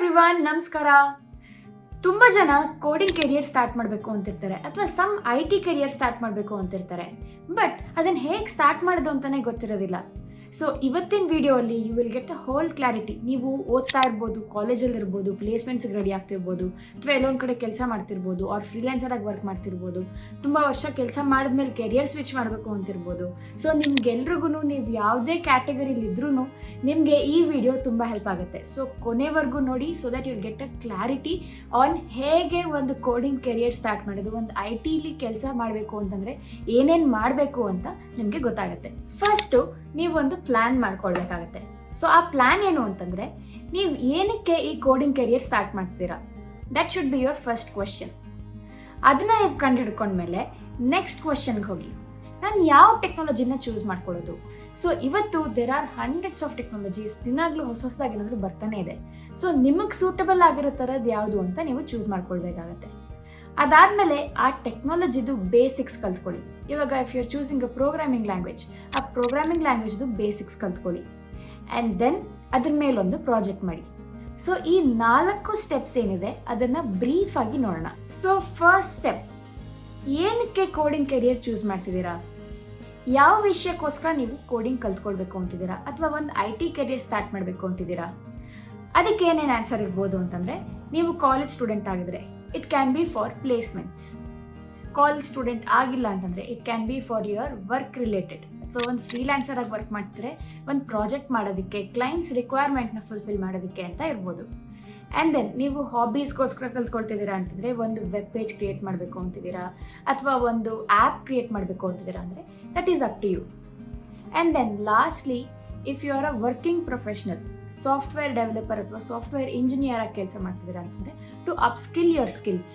Everyone ನಮಸ್ಕಾರ. ತುಂಬ ಜನ ಕೋಡಿಂಗ್ ಕೆರಿಯರ್ ಸ್ಟಾರ್ಟ್ ಮಾಡಬೇಕು ಅಂತಿರ್ತಾರೆ, ಅಥವಾ some I T career start ಮಾಡಬೇಕು ಅಂತಿರ್ತಾರೆ. ಬಟ್ ಅದನ್ನು ಹೇಗೆ ಸ್ಟಾರ್ಟ್ ಮಾಡೋದು ಅಂತಲೇ ಗೊತ್ತಿರೋದಿಲ್ಲ. ಸೊ ಇವತ್ತಿನ ವಿಡಿಯೋಲ್ಲಿ you will get a whole clarity ನೀವು ಓದ್ತಾ ಇರ್ಬೋದು ಕಾಲೇಜಲ್ಲಿ ಇರ್ಬೋದು ಪ್ಲೇಸ್ಮೆಂಟ್ಸ್ಗೆ ರೆಡಿ ಆಗ್ತಿರ್ಬೋದು, ಅಥವಾ ಎಲ್ಲೊಂದು ಕಡೆ ಕೆಲಸ ಮಾಡ್ತಿರ್ಬೋದು ಆರ್ ಫ್ರೀಲ್ಯಾನ್ಸರಾಗಿ ವರ್ಕ್ ಮಾಡ್ತಿರ್ಬೋದು, ತುಂಬ ವರ್ಷ ಕೆಲಸ ಮಾಡಿದ್ಮೇಲೆ ಕೆರಿಯರ್ ಸ್ವಿಚ್ ಮಾಡಬೇಕು ಅಂತಿರ್ಬೋದು. ಸೊ ನಿಮ್ಗೆಲ್ರಿಗೂ ನೀವು ಯಾವುದೇ ಕ್ಯಾಟಗರಿಲಿ ಇದ್ರೂ ನಿಮಗೆ ಈ ವಿಡಿಯೋ ತುಂಬ ಹೆಲ್ಪ್ ಆಗುತ್ತೆ. ಸೊ ಕೊನೆವರೆಗೂ ನೋಡಿ so that you get a clarity on ಹೇಗೆ ಒಂದು ಕೋಡಿಂಗ್ ಕೆರಿಯರ್ ಸ್ಟಾರ್ಟ್ ಮಾಡೋದು, ಒಂದು ಐ ಟಿಲಿ ಕೆಲಸ ಮಾಡಬೇಕು ಅಂತಂದರೆ ಏನೇನು ಮಾಡಬೇಕು ಅಂತ ನಿಮಗೆ ಗೊತ್ತಾಗುತ್ತೆ. ಫಸ್ಟು ನೀವೊಂದು ಪ್ಲ್ಯಾನ್ ಮಾಡ್ಕೊಳ್ಬೇಕಾಗತ್ತೆ. ಸೊ ಆ ಪ್ಲ್ಯಾನ್ ಏನು ಅಂತಂದರೆ, ನೀವು ಏನಕ್ಕೆ ಈ ಕೋಡಿಂಗ್ ಕೆರಿಯರ್ ಸ್ಟಾರ್ಟ್ ಮಾಡ್ತೀರಾ? That should be your first question ಅದನ್ನ ನೀವು ಕಂಡು ಹಿಡ್ಕೊಂಡ್ಮೇಲೆ ನೆಕ್ಸ್ಟ್ ಕ್ವಶನ್ಗೆ ಹೋಗಿ. ನಾನು ಯಾವ ಟೆಕ್ನಾಲಜಿನ ಚೂಸ್ ಮಾಡ್ಕೊಳ್ಳೋದು? ಸೊ ಇವತ್ತು there are hundreds of technologies ದಿನಾಗ್ಲೂ ಹೊಸ ಹೊಸದಾಗಿ ಏನಾದರೂ ಬರ್ತಾನೆ ಇದೆ. ಸೊ ನಿಮಗೆ ಸೂಟಬಲ್ ಆಗಿರೋ ಥರದ್ದು ಯಾವುದು ಅಂತ ನೀವು ಚೂಸ್ ಮಾಡ್ಕೊಳ್ಬೇಕಾಗತ್ತೆ. ಅದಾದಮೇಲೆ ಆ ಟೆಕ್ನಾಲಜಿದು ಬೇಸಿಕ್ಸ್ ಕಲ್ತ್ಕೊಳ್ಳಿ. ಇವಾಗ if you are choosing a programming language ಆ ಪ್ರೋಗ್ರಾಮಿಂಗ್ ಲ್ಯಾಂಗ್ವೇಜ್ದು ಬೇಸಿಕ್ಸ್ ಕಲ್ತ್ಕೊಳ್ಳಿ. ಆ್ಯಂಡ್ ದೆನ್ ಅದ್ರ ಮೇಲೊಂದು ಪ್ರಾಜೆಕ್ಟ್ ಮಾಡಿ. ಸೊ ಈ ನಾಲ್ಕು ಸ್ಟೆಪ್ಸ್ ಏನಿದೆ, ಅದನ್ನು ಬ್ರೀಫ್ ಆಗಿ ನೋಡೋಣ. ಸೊ ಫಸ್ಟ್ ಸ್ಟೆಪ್ ಏನಕ್ಕೆ ಕೋಡಿಂಗ್ ಕೆರಿಯರ್ ಚೂಸ್ ಮಾಡ್ತಿದ್ದೀರಾ? ಯಾವ ವಿಷಯಕ್ಕೋಸ್ಕರ ನೀವು ಕೋಡಿಂಗ್ ಕಲ್ತ್ಕೊಳ್ಬೇಕು ಅಂತಿದ್ದೀರಾ? ಅಥವಾ ಒಂದು ಐ ಟಿ ಕೆರಿಯರ್ ಸ್ಟಾರ್ಟ್ ಮಾಡಬೇಕು ಅಂತಿದ್ದೀರಾ? ಅದಕ್ಕೆ ಏನೇನು ಆನ್ಸರ್ ಇರ್ಬೋದು ಅಂತಂದರೆ, ನೀವು ಕಾಲೇಜ್ ಸ್ಟೂಡೆಂಟ್ ಆಗಿದ್ರೆ it can be for placements college student ಆಗಿಲ್ಲ ಅಂತಂದರೆ it can be for your work related so ಒಂದು ಫ್ರೀಲ್ಯಾನ್ಸರ್ ಆಗಿ ವರ್ಕ್ ಮಾಡ್ತಿದ್ರೆ, ಒಂದು ಪ್ರಾಜೆಕ್ಟ್ ಮಾಡೋದಕ್ಕೆ ಕ್ಲೈಂಟ್ಸ್ ರಿಕ್ವೈರ್ಮೆಂಟ್ನ ಫುಲ್ಫಿಲ್ ಮಾಡೋದಕ್ಕೆ ಅಂತ ಇರ್ಬೋದು. ಆ್ಯಂಡ್ ದೆನ್ ನೀವು ಹಾಬೀಸ್ಗೋಸ್ಕರ ಕಲ್ತ್ಕೊಳ್ತಿದ್ದೀರಾ ಅಂತಂದರೆ, ಒಂದು ವೆಬ್ ಪೇಜ್ ಕ್ರಿಯೇಟ್ ಮಾಡಬೇಕು ಅಂತಿದ್ದೀರಾ, ಅಥವಾ ಒಂದು ಆ್ಯಪ್ ಕ್ರಿಯೇಟ್ ಮಾಡಬೇಕು ಅಂತಿದ್ದೀರಾ ಅಂದರೆ that is up to you and then lastly if you are a working professional software developer ಅಥವಾ ಸಾಫ್ಟ್ವೇರ್ ಇಂಜಿನಿಯರ್ ಆಗಿ ಕೆಲಸ ಮಾಡ್ತಿದ್ದೀರಾ ಅಂತಂದರೆ ಟು ಅಪ್ಸ್ಕಿಲ್ ಯುವರ್ ಸ್ಕಿಲ್ಸ್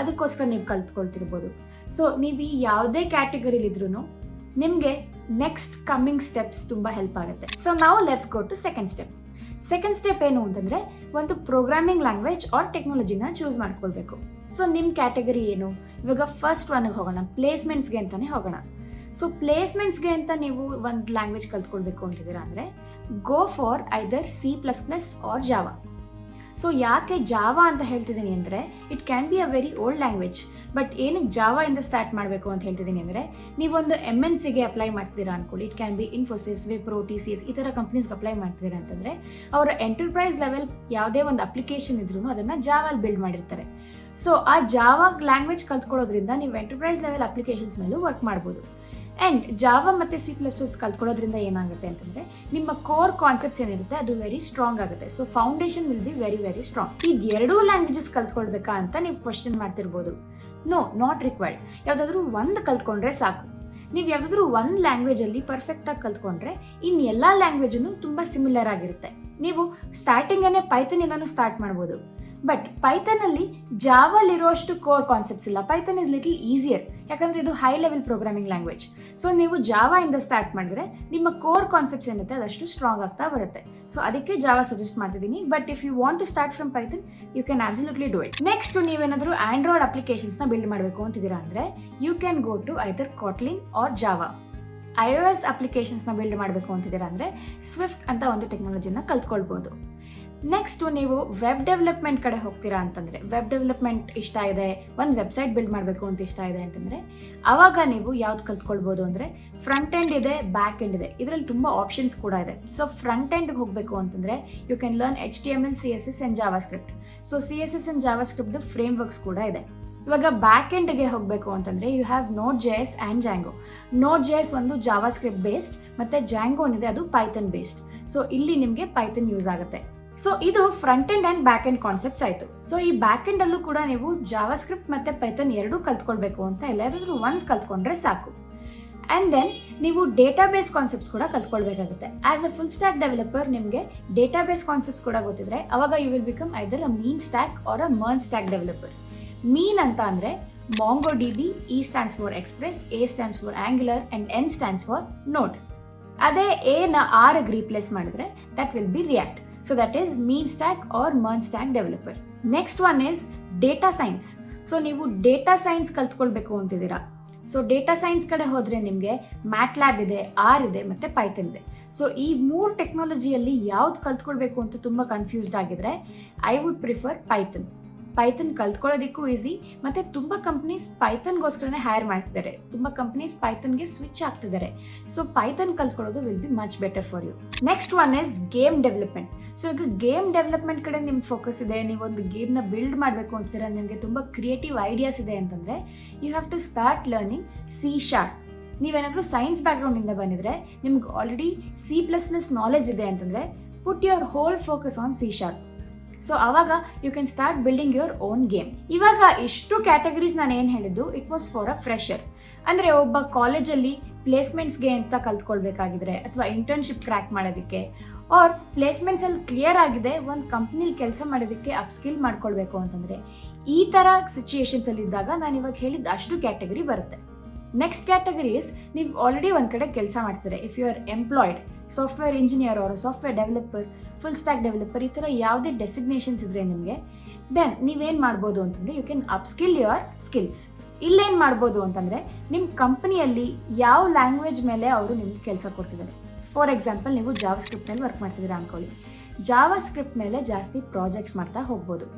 ಅದಕ್ಕೋಸ್ಕರ ನೀವು ಕಲ್ತ್ಕೊಳ್ತಿರ್ಬೋದು. ಸೊ ನೀವು ಈ ಯಾವುದೇ ಕ್ಯಾಟಗರಿಲಿದ್ರೂ ನಿಮಗೆ ನೆಕ್ಸ್ಟ್ ಕಮ್ಮಿಂಗ್ ಸ್ಟೆಪ್ಸ್ ತುಂಬ ಹೆಲ್ಪ್ ಆಗುತ್ತೆ. ಸೊ ನಾವು let's go to second step second step ಏನು ಅಂತಂದರೆ ಒಂದು ಪ್ರೋಗ್ರಾಮಿಂಗ್ ಲ್ಯಾಂಗ್ವೇಜ್ ಆರ್ ಟೆಕ್ನಾಲಜಿನ ಚೂಸ್ ಮಾಡ್ಕೊಳ್ಬೇಕು. ಸೊ ನಿಮ್ಮ ಕ್ಯಾಟಗರಿ ಏನು? ಇವಾಗ ಫಸ್ಟ್ ಒನ್ಗೆ ಹೋಗೋಣ. ಪ್ಲೇಸ್ಮೆಂಟ್ಸ್ಗೆ ಅಂತಲೇ ಹೋಗೋಣ. ಸೊ ಪ್ಲೇಸ್ಮೆಂಟ್ಸ್ಗೆ ಅಂತ ನೀವು ಒಂದು ಲ್ಯಾಂಗ್ವೇಜ್ ಕಲ್ತ್ಕೊಳ್ಬೇಕು ಅಂತಿದ್ದೀರಾ ಅಂದರೆ go for either C plus plus or Java so ಯಾಕೆ ಜಾವಾ ಅಂತ ಹೇಳ್ತಿದ್ದೀನಿ ಅಂದರೆ it can be a very old language but ಏನಕ್ಕೆ ಜಾವಾ ಇಂದ ಸ್ಟಾರ್ಟ್ ಮಾಡಬೇಕು ಅಂತ ಹೇಳ್ತಿದ್ದೀನಿ ಅಂದರೆ, ನೀವೊಂದು ಎಂ ಎನ್ ಸಿಗೆ ಅಪ್ಲೈ ಮಾಡ್ತಿದ್ದೀರಾ ಅನ್ಕೊಳ್ಳಿ. It can be Infosys Wipro T C S ಈ ಥರ ಕಂಪ್ನೀಸ್ಗೆ ಅಪ್ಲೈ ಮಾಡ್ತಿದ್ದೀರಾ ಅಂತಂದರೆ, ಅವರ ಎಂಟರ್ಪ್ರೈಸ್ ಲೆವೆಲ್ ಯಾವುದೇ ಒಂದು ಅಪ್ಲಿಕೇಶನ್ ಇದ್ರೂ ಅದನ್ನು ಜಾವಲ್ಲಿ ಬಿಲ್ಡ್ ಮಾಡಿರ್ತಾರೆ. ಸೊ ಆ ಜಾವಾ ಲ್ಯಾಂಗ್ವೇಜ್ ಕಲ್ತ್ಕೊಳ್ಳೋದ್ರಿಂದ ನೀವು ಎಂಟರ್ಪ್ರೈಸ್ ಲೆವೆಲ್ ಅಪ್ಲಿಕೇಶನ್ಸ್ ಮೇಲೂ ವರ್ಕ್ ಮಾಡ್ಬೋದು. ಆ್ಯಂಡ್ ಜಾವಾ ಮತ್ತು ಸಿ ಪ್ಲಸ್ ಪ್ಲಸ್ ಕಲ್ತ್ಕೊಳ್ಳೋದ್ರಿಂದ ಏನಾಗುತ್ತೆ ಅಂತಂದರೆ, ನಿಮ್ಮ ಕೋರ್ ಕಾನ್ಸೆಪ್ಟ್ಸ್ ಏನಿರುತ್ತೆ, ಅದು ವೆರಿ ಸ್ಟ್ರಾಂಗ್ ಆಗುತ್ತೆ. So foundation will be very very strong ಇದು ಎರಡೂ ಲ್ಯಾಂಗ್ವೇಜಸ್ ಕಲ್ತ್ಕೊಳ್ಬೇಕಾ ಅಂತ ನೀವು ಕ್ವಶನ್ ಮಾಡ್ತಿರ್ಬೋದು. ನೋ ನಾಟ್ ರಿಕ್ವೈರ್ಡ್ ಯಾವುದಾದ್ರೂ ಒಂದು ಕಲ್ತ್ಕೊಂಡ್ರೆ ಸಾಕು. ನೀವು ಯಾವುದಾದ್ರೂ ಒಂದು ಲ್ಯಾಂಗ್ವೇಜಲ್ಲಿ ಪರ್ಫೆಕ್ಟಾಗಿ ಕಲ್ತ್ಕೊಂಡ್ರೆ ಇನ್ನು ಎಲ್ಲ ಲ್ಯಾಂಗ್ವೇಜನ್ನು ತುಂಬ ಸಿಮಿಲರ್ ಆಗಿರುತ್ತೆ. ನೀವು ಸ್ಟಾರ್ಟಿಂಗನ್ನೇ ಪೈಥನಿಂದನೂ ಸ್ಟಾರ್ಟ್ ಮಾಡ್ಬೋದು. ಬಟ್ ಪೈಥನಲ್ಲಿ ಇರೋಷ್ಟು ಕೋರ್ ಕಾನ್ಸೆಪ್ಟ್ಸ್ ಇಲ್ಲ. ಪೈಥನ್ ಇಸ್ ಲಿಟಲ್ ಈಸಿಯರ್ ಯಾಕಂದರೆ ಇದು high level programming language so ನೀವು ಜಾವಾ ಇಂದ ಸ್ಟಾರ್ಟ್ ಮಾಡಿದ್ರೆ ನಿಮ್ಮ ಕೋರ್ ಕಾನ್ಸೆಪ್ಟ್ಸ್ ಏನಿರುತ್ತೆ ಅದಷ್ಟು ಸ್ಟ್ರಾಂಗ್ ಆಗ್ತಾ ಬರುತ್ತೆ. ಸೊ ಅದಕ್ಕೆ ಜಾವಾ ಸಜೆಸ್ಟ್ ಮಾಡ್ತಿದ್ದೀನಿ. But if you want to start from Python you can absolutely do it next ನೀವೇನಾದರೂ ಆಂಡ್ರಾಯ್ಡ್ ಅಪ್ಲಿಕೇಶನ್ಸ್ನ ಬಿಲ್ಡ್ ಮಾಡಬೇಕು ಅಂತಿದ್ದೀರಾ ಅಂದರೆ you can go to either Kotlin or Java I O S ಅಪ್ಲಿಕೇಶನ್ಸ್ನ build ಮಾಡಬೇಕು ಅಂತಿದ್ದೀರಾ ಅಂದರೆ ಸ್ವಿಫ್ಟ್ ಅಂತ ಒಂದು ಟೆಕ್ನಾಲಜಿನ ಕಲ್ತ್ಕೊಳ್ಬೋದು. ನೆಕ್ಸ್ಟು ನೀವು ವೆಬ್ ಡೆವಲಪ್ಮೆಂಟ್ ಕಡೆ ಹೋಗ್ತೀರಾ ಅಂತಂದರೆ ವೆಬ್ ಡೆವಲಪ್ಮೆಂಟ್ ಇಷ್ಟ ಇದೆ, ಒಂದು ವೆಬ್ಸೈಟ್ ಬಿಲ್ಡ್ ಮಾಡಬೇಕು ಅಂತ ಇಷ್ಟ ಇದೆ ಅಂತಂದರೆ ಆವಾಗ ನೀವು ಯಾವ್ದು ಕಲ್ತ್ಕೊಳ್ಬೋದು ಅಂದರೆ ಫ್ರಂಟ್ ಎಂಡ್ ಇದೆ ಬ್ಯಾಕ್ ಎಂಡ್ ಇದೆ. ಇದರಲ್ಲಿ ತುಂಬ ಆಪ್ಷನ್ಸ್ ಕೂಡ ಇದೆ. ಸೊ ಫ್ರಂಟ್ ಎಂಡ್ಗೆ ಹೋಗಬೇಕು ಅಂತಂದರೆ you can learn H T M L C S S and JavaScript so C S S and Java ಸ್ಕ್ರಿಪ್ಟ್ದು ಫ್ರೇಮ್ ವರ್ಕ್ಸ್ ಕೂಡ ಇದೆ. ಇವಾಗ ಬ್ಯಾಕ್ ಎಂಡ್ಗೆ ಹೋಗಬೇಕು ಅಂತಂದರೆ you have Node J S and Django Node J S ಒಂದು JavaScript based ಮತ್ತು ಜಾಂಗೋನಿದೆ ಅದು ಪೈಥನ್ ಬೇಸ್ಡ್ ಸೊ ಇಲ್ಲಿ ನಿಮಗೆ ಪೈಥನ್ ಯೂಸ್ ಆಗುತ್ತೆ. ಸೊ ಇದು front end and back end concepts ಆಯಿತು. ಸೊ ಈ ಬ್ಯಾಕ್ ಎಂಡಲ್ಲೂ ಕೂಡ ನೀವು ಜಾವಾ ಸ್ಕ್ರಿಪ್ಟ್ ಮತ್ತು ಪೈಥನ್ ಎರಡೂ ಕಲ್ತ್ಕೊಳ್ಬೇಕು ಅಂತ ಇಲ್ಲ ಯಾರಾದರೂ ಒಂದು ಕಲ್ತ್ಕೊಂಡ್ರೆ ಸಾಕು. ಆ್ಯಂಡ್ ದೆನ್ ನೀವು ಡೇಟಾಬೇಸ್ ಕಾನ್ಸೆಪ್ಟ್ಸ್ ಕೂಡ ಕಲ್ತ್ಕೊಳ್ಬೇಕಾಗುತ್ತೆ. As a full stack developer ನಿಮಗೆ ಡೇಟಾಬೇಸ್ ಕಾನ್ಸೆಪ್ಟ್ಸ್ ಕೂಡ ಗೊತ್ತಿದ್ರೆ, ಅವಾಗ you will become either a MEAN stack or a MERN stack developer MEAN ಅಂತ ಅಂದರೆ Mongo D B E stands for express A stands for Angular and N stands for Node ಅದೇ R ಆರ್ಗೆ replace ಮಾಡಿದ್ರೆ that will be React so that is MEAN stack or MERN stack developer next one is data science so ನೀವು data science ಕಲ್ತ್ಕೊಳ್ಬೇಕು ಅಂತಿದ್ದೀರಾ? So data science ಕಡೆ ಹೋದರೆ ನಿಮಗೆ mat lab ಇದೆ ಆರ್ ಇದೆ, ಮತ್ತೆ ಪೈಥನ್ ಇದೆ. ಸೊ ಈ ಮೂರು ಟೆಕ್ನಾಲಜಿಯಲ್ಲಿ ಯಾವ್ದು ಕಲ್ತ್ಕೊಳ್ಬೇಕು ಅಂತ ತುಂಬ ಕನ್ಫ್ಯೂಸ್ಡ್ ಆಗಿದ್ರೆ I would prefer Python Python ಕಲ್ತ್ಕೊಳ್ಳೋದಕ್ಕೂ easy ಮತ್ತು ತುಂಬ ಕಂಪ್ನೀಸ್ ಪೈಥನ್ಗೋಸ್ಕರನೇ ಹೈರ್ ಮಾಡ್ತಿದ್ದಾರೆ. ತುಂಬ ಕಂಪ್ನೀಸ್ ಪೈಥನ್ಗೆ ಸ್ವಿಚ್ ಆಗ್ತಿದ್ದಾರೆ. So Python ಕಲ್ತ್ಕೊಳ್ಳೋದು will be much better for you next one is game development so ಈಗ ಗೇಮ್ ಡೆವಲಪ್ಮೆಂಟ್ ಕಡೆ ನಿಮ್ಮ ಫೋಕಸ್ ಇದೆ ನೀವೊಂದು ಗೇಮ್ನ ಬಿಲ್ಡ್ ಮಾಡಬೇಕು ಅಂತೀರ ನಿಮಗೆ ತುಂಬ ಕ್ರಿಯೇಟಿವ್ ಐಡಿಯಾಸ್ ಇದೆ ಅಂತಂದರೆ you have to start learning C sharp ನೀವೇನಾದರೂ ಸೈನ್ಸ್ ಬ್ಯಾಕ್ಗ್ರೌಂಡಿಂದ ಬಂದಿದ್ರೆ, ನಿಮ್ಗೆ already C plus plus knowledge ಇದೆ ಅಂತಂದರೆ put your whole focus on C sharp so ಆವಾಗ you can start building your own game ಇವಾಗ ಇಷ್ಟು ಕ್ಯಾಟಗರೀಸ್ ನಾನು ಏನು ಹೇಳಿದ್ದು it was for a fresher ಅಂದರೆ ಒಬ್ಬ ಕಾಲೇಜಲ್ಲಿ ಪ್ಲೇಸ್ಮೆಂಟ್ಸ್ಗೆ ಅಂತ ಕಲ್ತ್ಕೊಳ್ಬೇಕಾಗಿದ್ರೆ, ಅಥವಾ ಇಂಟರ್ನ್ಶಿಪ್ ಕ್ರ್ಯಾಕ್ ಮಾಡೋದಕ್ಕೆ ಆರ್ ಪ್ಲೇಸ್ಮೆಂಟ್ಸಲ್ಲಿ ಕ್ಲಿಯರ್ ಆಗಿದೆ, ಒಂದು ಕಂಪ್ನಿಲಿ ಕೆಲಸ ಮಾಡೋದಕ್ಕೆ ಅಪ್ಸ್ಕಿಲ್ ಮಾಡ್ಕೊಳ್ಬೇಕು ಅಂತಂದರೆ, ಈ ಥರ ಸಿಚುಯೇಷನ್ಸಲ್ಲಿ ಇದ್ದಾಗ ನಾನು ಇವಾಗ ಹೇಳಿದ್ದು ಅಷ್ಟು ಕ್ಯಾಟಗರಿ ಬರುತ್ತೆ. ನೆಕ್ಸ್ಟ್ ಕ್ಯಾಟಗರೀಸ್ ನೀವು ಆಲ್ರೆಡಿ ಒಂದು ಕಡೆ ಕೆಲಸ ಮಾಡ್ತಾರೆ. If you are employed software engineer ಅವರು software developer full stack developer ಈ ಥರ ಯಾವುದೇ ಡೆಸಿಗ್ನೇಷನ್ಸ್ ಇದ್ರೆ ನಿಮಗೆ. ದೆನ್ ನೀವೇನು ಮಾಡ್ಬೋದು ಅಂತಂದರೆ you can upskill your skills ಇಲ್ಲೇನು ಮಾಡ್ಬೋದು ಅಂತಂದರೆ ನಿಮ್ಮ ಕಂಪನಿಯಲ್ಲಿ ಯಾವ ಲ್ಯಾಂಗ್ವೇಜ್ ಮೇಲೆ ಅವರು ನಿಮ್ಗೆ ಕೆಲಸ ಕೊಡ್ತಿದ್ದಾರೆ ಫಾರ್ ಎಕ್ಸಾಂಪಲ್ ನೀವು ಜಾವ ಸ್ಕ್ರಿಪ್ಟ್ ಮೇಲೆ ವರ್ಕ್ ಮಾಡ್ತಿದ್ದೀರಾ ಅಂದ್ಕೊಳ್ಳಿ ಜಾವ ಸ್ಕ್ರಿಪ್ಟ್ ಮೇಲೆ ಜಾಸ್ತಿ ಪ್ರಾಜೆಕ್ಟ್ಸ್ ಮಾಡ್ತಾ ಹೋಗ್ಬೋದು.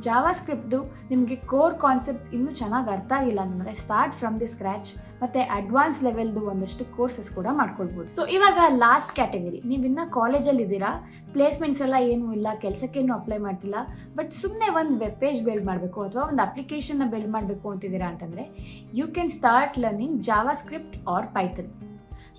ಜಾವಾ ಸ್ಕ್ರಿಪ್ಟ್ದು ನಿಮಗೆ ಕೋರ್ ಕಾನ್ಸೆಪ್ಟ್ಸ್ ಇನ್ನೂ ಚೆನ್ನಾಗಿ ಅರ್ಥ ಆಗಿಲ್ಲ ಅಂದರೆ ಸ್ಟಾರ್ಟ್ ಫ್ರಮ್ ದಿ ಸ್ಕ್ರ್ಯಾಚ್ ಮತ್ತು ಅಡ್ವಾನ್ಸ್ ಲೆವೆಲ್ದು ಒಂದಷ್ಟು ಕೋರ್ಸಸ್ ಕೂಡ ಮಾಡ್ಕೊಳ್ಬೋದು. ಸೊ, ಇವಾಗ ಲಾಸ್ಟ್ ಕ್ಯಾಟಗರಿ. ನೀವು ಇನ್ನೂ ಕಾಲೇಜಲ್ಲಿ ಇದ್ದೀರಾ? ಪ್ಲೇಸ್ಮೆಂಟ್ಸ್ ಎಲ್ಲ ಏನೂ ಇಲ್ಲ, ಕೆಲಸಕ್ಕೇನು ಅಪ್ಲೈ ಮಾಡ್ತಿಲ್ಲ. ಬಟ್ ಸುಮ್ಮನೆ ಒಂದು ವೆಬ್ ಪೇಜ್ ಬಿಲ್ಡ್ ಮಾಡಬೇಕು ಅಥವಾ ಒಂದು ಅಪ್ಲಿಕೇಶನ್ನ ಬಿಲ್ಡ್ ಮಾಡಬೇಕು ಅಂತಿದ್ದೀರಾ ಅಂತಂದರೆ, you can start learning JavaScript or Python.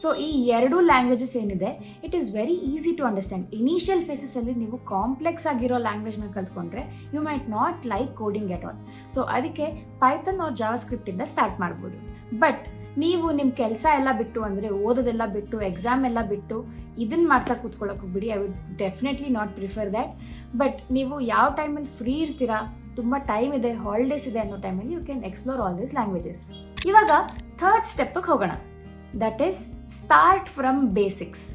So ಈ ಎರಡೂ ಲ್ಯಾಂಗ್ವೇಜಸ್ ಏನಿದೆ it is very easy to understand initial ಫೇಸಸಲ್ಲಿ ನೀವು ಕಾಂಪ್ಲೆಕ್ಸ್ ಆಗಿರೋ ಲ್ಯಾಂಗ್ವೇಜ್ನ ಕಲ್ತ್ಕೊಂಡ್ರೆ you might not like coding at all so ಅದಕ್ಕೆ ಪೈಥನ್ ಅವ್ರ ಜಾವ ಸ್ಕ್ರಿಪ್ಟಿಂದ ಸ್ಟಾರ್ಟ್ ಮಾಡ್ಬೋದು. ಬಟ್ ನೀವು ನಿಮ್ಮ ಕೆಲಸ ಎಲ್ಲ ಬಿಟ್ಟು ಅಂದರೆ, ಓದೋದೆಲ್ಲ ಬಿಟ್ಟು ಎಕ್ಸಾಮ್ ಎಲ್ಲ ಬಿಟ್ಟು ಇದನ್ನು ಮಾಡ್ತಾ ಕೂತ್ಕೊಳ್ಳೋಕೆ ಬಿಡಿ I would definitely not prefer that but ನೀವು ಯಾವ ಟೈಮಲ್ಲಿ ಫ್ರೀ ಇರ್ತೀರಾ, ತುಂಬ ಟೈಮ್ ಇದೆ ಹಾಲಿಡೇಸ್ ಇದೆ ಅನ್ನೋ ಟೈಮಲ್ಲಿ you can explore all these languages ಇವಾಗ ಥರ್ಡ್ ಸ್ಟೆಪ್ಪಿಗೆ ಹೋಗೋಣ. That is start from basics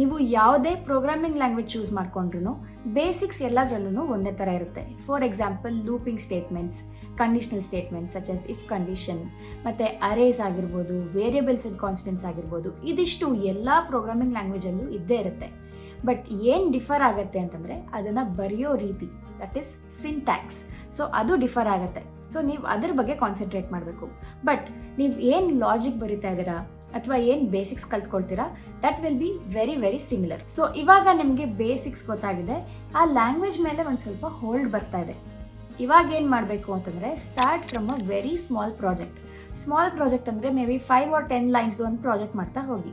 ನೀವು ಯಾವುದೇ ಪ್ರೋಗ್ರಾಮಿಂಗ್ ಲ್ಯಾಂಗ್ವೇಜ್ ಚೂಸ್ ಮಾಡ್ಕೊಂಡ್ರು ಬೇಸಿಕ್ಸ್ ಎಲ್ಲದರಲ್ಲೂ ಒಂದೇ ಥರ ಇರುತ್ತೆ. For example looping statements conditional statements such as if condition ಮತ್ತು ಅರೇಸ್ ಆಗಿರ್ಬೋದು ವೇರಿಯಬಲ್ಸ್ ಅಂಡ್ ಕಾನ್ಸ್ಟೆಂಟ್ಸ್ ಆಗಿರ್ಬೋದು, ಇದಿಷ್ಟು ಎಲ್ಲ ಪ್ರೋಗ್ರಾಮಿಂಗ್ ಲ್ಯಾಂಗ್ವೇಜಲ್ಲೂ ಇದ್ದೇ ಇರುತ್ತೆ. ಬಟ್ ಏನು ಡಿಫರ್ ಆಗುತ್ತೆ ಅಂತಂದರೆ ಅದನ್ನು ಬರೆಯೋ ರೀತಿ ದಟ್ ಈಸ್ ಸಿಂಟ್ಯಾಕ್ಸ್ ಸೊ ಅದು ಡಿಫರ್ ಆಗುತ್ತೆ. ಸೊ ನೀವು ಅದ್ರ ಬಗ್ಗೆ ಕಾನ್ಸಂಟ್ರೇಟ್ ಮಾಡಬೇಕು. ಬಟ್ ನೀವು ಏನು ಲಾಜಿಕ್ ಬರಿತಾ ಇದ್ದೀರಾ? ಅಥವಾ ಏನು basics ಕಲ್ತ್ಕೊಳ್ತೀರಾ that will be very very similar so ಇವಾಗ ನಿಮಗೆ ಬೇಸಿಕ್ಸ್ ಗೊತ್ತಾಗಿದೆ. ಆ ಲ್ಯಾಂಗ್ವೇಜ್ ಮೇಲೆ ಒಂದು ಸ್ವಲ್ಪ ಹೋಲ್ಡ್ ಬರ್ತಾ ಇದೆ. ಇವಾಗ ಏನು ಮಾಡಬೇಕು ಅಂತಂದರೆ start from a very small project small project ಅಂದರೆ maybe five or ten lines ಒಂದು ಪ್ರಾಜೆಕ್ಟ್ ಮಾಡ್ತಾ ಹೋಗಿ.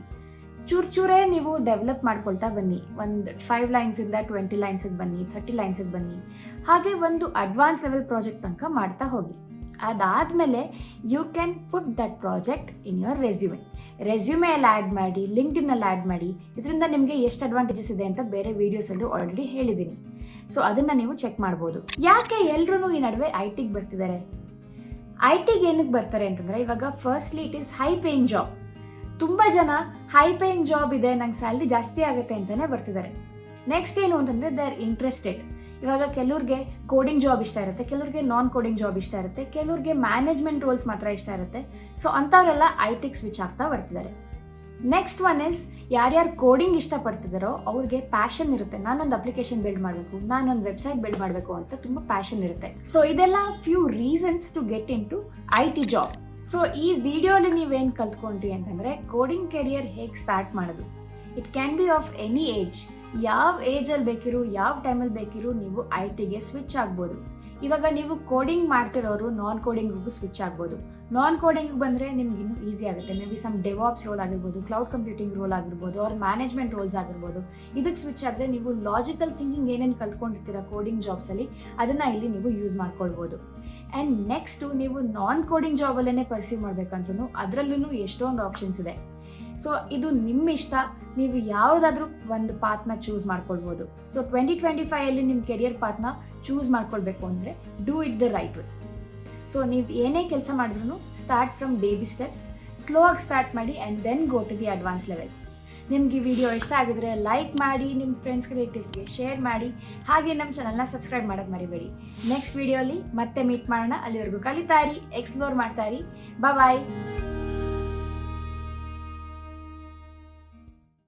ಚೂರು ಚೂರೇ ನೀವು ಡೆವಲಪ್ ಮಾಡ್ಕೊಳ್ತಾ ಬನ್ನಿ. ಒಂದು ಫೈವ್ ಲೈನ್ಸಿಂದ ಟ್ವೆಂಟಿ ಲೈನ್ಸಿಗೆ ಬನ್ನಿ ಥರ್ಟಿ ಲೈನ್ಸಿಗೆ ಬನ್ನಿ. ಹಾಗೆ ಒಂದು ಅಡ್ವಾನ್ಸ್ ಲೆವೆಲ್ ಪ್ರಾಜೆಕ್ಟ್ ತನಕ ಮಾಡ್ತಾ ಹೋಗಿ. ಅದಾದಮೇಲೆ you can put that project in your resume ರೆಸ್ಯೂಮೆಯಲ್ಲಿ add ಮಾಡಿ ಲಿಂಕ್ಡಿನಲ್ಲಿ ಆ್ಯಡ್ ಮಾಡಿ, ಇದರಿಂದ ನಿಮಗೆ ಎಷ್ಟು ಅಡ್ವಾಂಟೇಜಸ್ ಇದೆ ಅಂತ ಬೇರೆ ವೀಡಿಯೋಸಲ್ಲೂ ಆಲ್ರೆಡಿ ಹೇಳಿದ್ದೀನಿ ಸೊ ಅದನ್ನು ನೀವು ಚೆಕ್ ಮಾಡ್ಬೋದು. ಯಾಕೆ ಎಲ್ಲರೂ ಈ ನಡುವೆ ಐ ಟಿಗೆ ಬರ್ತಿದ್ದಾರೆ ಐ ಟಿಗೆ ಏನಕ್ಕೆ ಬರ್ತಾರೆ ಅಂತಂದರೆ, ಇವಾಗ firstly it is high paying job ತುಂಬ ಜನ ಹೈ ಪೇಯಿಂಗ್ ಜಾಬ್ ಇದೆ, ನಂಗೆ ಸ್ಯಾಲ್ರಿ ಜಾಸ್ತಿ ಆಗುತ್ತೆ ಅಂತಲೇ ಬರ್ತಿದ್ದಾರೆ ನೆಕ್ಸ್ಟ್ ಏನು ಅಂತಂದರೆ ದೇ ಆರ್ ಇಂಟ್ರೆಸ್ಟೆಡ್ ಇವಾಗ ಕೆಲವ್ರಿಗೆ ಕೋಡಿಂಗ್ ಜಾಬ್ ಇಷ್ಟ ಇರುತ್ತೆ, ಕೆಲವ್ರಿಗೆ ನಾನ್ ಕೋಡಿಂಗ್ ಜಾಬ್ ಇಷ್ಟ ಇರುತ್ತೆ, ಕೆಲವ್ರಿಗೆ ಮ್ಯಾನೇಜ್ಮೆಂಟ್ ರೋಲ್ಸ್ ಮಾತ್ರ ಇಷ್ಟ ಇರುತ್ತೆ. ಸೊ ಅಂಥವರೆಲ್ಲ ಐ ಟಿಕ್ ಸ್ವಿಚ್ ಆಗ್ತಾ ಬರ್ತಿದ್ದಾರೆ. ನೆಕ್ಸ್ಟ್ ಒನ್ ಇಸ್ ಯಾರ್ಯಾರು ಕೋಡಿಂಗ್ ಇಷ್ಟಪಡ್ತಿದ್ದಾರೋ ಅವ್ರಿಗೆ ಪ್ಯಾಷನ್ ಇರುತ್ತೆ. ನಾನೊಂದು ಅಪ್ಲಿಕೇಶನ್ ಬಿಲ್ಡ್ ಮಾಡಬೇಕು, ನಾನೊಂದು ವೆಬ್ಸೈಟ್ ಬಿಲ್ಡ್ ಮಾಡಬೇಕು ಅಂತ ತುಂಬ ಪ್ಯಾಷನ್ ಇರುತ್ತೆ. ಸೊ ಇದೆಲ್ಲ few reasons to get in to I T job so ಈ ವಿಡಿಯೋಲಿ ನೀವೇನು ಕಲ್ತ್ಕೊಂಡ್ರಿ ಅಂತಂದರೆ ಕೋಡಿಂಗ್ ಕೆರಿಯರ್ ಹೇಗೆ ಸ್ಟಾರ್ಟ್ ಮಾಡೋದು. It can be of any age ಯಾವ ಏಜಲ್ಲಿ ಬೇಕಿರೋ, ಯಾವ ಟೈಮಲ್ಲಿ ಬೇಕಿರೋ, ನೀವು ಐ ಟಿಗೆ ಸ್ವಿಚ್ ಆಗ್ಬೋದು. ಇವಾಗ ನೀವು ಕೋಡಿಂಗ್ ಮಾಡ್ತಿರೋರು ನಾನ್ ಕೋಡಿಂಗಿಗೂ ಸ್ವಿಚ್ ಆಗ್ಬೋದು. ನಾನ್ ಕೋಡಿಂಗ್ ಬಂದರೆ ನಿಮ್ಗೆ ಇನ್ನೂ ಈಸಿ ಆಗುತ್ತೆ. May be some DevOps role ಆಗಿರ್ಬೋದು ಕ್ಲೌಡ್ ಕಂಪ್ಯೂಟಿಂಗ್ ರೋಲ್ ಆಗಿರ್ಬೋದು ಅವ್ರ ಮ್ಯಾನೇಜ್ಮೆಂಟ್ ರೋಲ್ಸ್ ಆಗಿರ್ಬೋದು. ಇದಕ್ಕೆ ಸ್ವಿಚ್ ಆದರೆ ನೀವು ಲಾಜಿಕಲ್ ಥಿಂಕಿಂಗ್ ಏನೇನು ಕಲ್ತ್ಕೊಂಡಿರ್ತೀರ ಕೋಡಿಂಗ್ ಜಾಬ್ಸಲ್ಲಿ ಅದನ್ನು ಇಲ್ಲಿ ನೀವು ಯೂಸ್ ಮಾಡ್ಕೊಳ್ಬೋದು. ಆ್ಯಂಡ್ ನೆಕ್ಸ್ಟು ನೀವು ನಾನ್ ಕೋಡಿಂಗ್ ಜಾಬಲ್ಲೇ ಪರ್ಸ್ಯೂ ಮಾಡಬೇಕಂತೂ ಅದರಲ್ಲೂ ಎಷ್ಟೊಂದು ಆಪ್ಷನ್ಸ್ ಇದೆ. ಸೊ ಇದು ನಿಮ್ಮ ಇಷ್ಟ ನೀವು ಯಾವುದಾದ್ರೂ ಒಂದು ಪಾತ್ನ ಚೂಸ್ ಮಾಡ್ಕೊಳ್ಬೋದು. ಸೊ ಟ್ವೆಂಟಿ ಟ್ವೆಂಟಿ ಫೈವಲ್ಲಿ ನಿಮ್ಮ ಕೆರಿಯರ್ ಪಾತ್ನ ಚೂಸ್ ಮಾಡ್ಕೊಳ್ಬೇಕು ಅಂದರೆ do it the right way so ನೀವು ಏನೇ ಕೆಲಸ ಮಾಡಿದ್ರು start from baby steps slow ಆಗಿ ಸ್ಟಾರ್ಟ್ ಮಾಡಿ and then go to the advance level ನಿಮಗೆ ಈ ವಿಡಿಯೋ ಇಷ್ಟ ಆಗಿದ್ರೆ ಲೈಕ್ ಮಾಡಿ ನಿಮ್ಮ ಫ್ರೆಂಡ್ಸ್ ರಿಲೇಟಿವ್ಸ್ಗೆ ಶೇರ್ ಮಾಡಿ. ಹಾಗೆ ನಮ್ಮ ಚಾನಲ್ನ ಸಬ್ಸ್ಕ್ರೈಬ್ ಮಾಡೋದು ಮರಿಬೇಡಿ. ನೆಕ್ಸ್ಟ್ ವಿಡಿಯೋಲಿ ಮತ್ತೆ ಮೀಟ್ ಮಾಡೋಣ. ಅಲ್ಲಿವರೆಗೂ ಕಲಿತಾರಿ ಎಕ್ಸ್ಪ್ಲೋರ್ ಮಾಡ್ತಾರಿ. ಬಾಯ್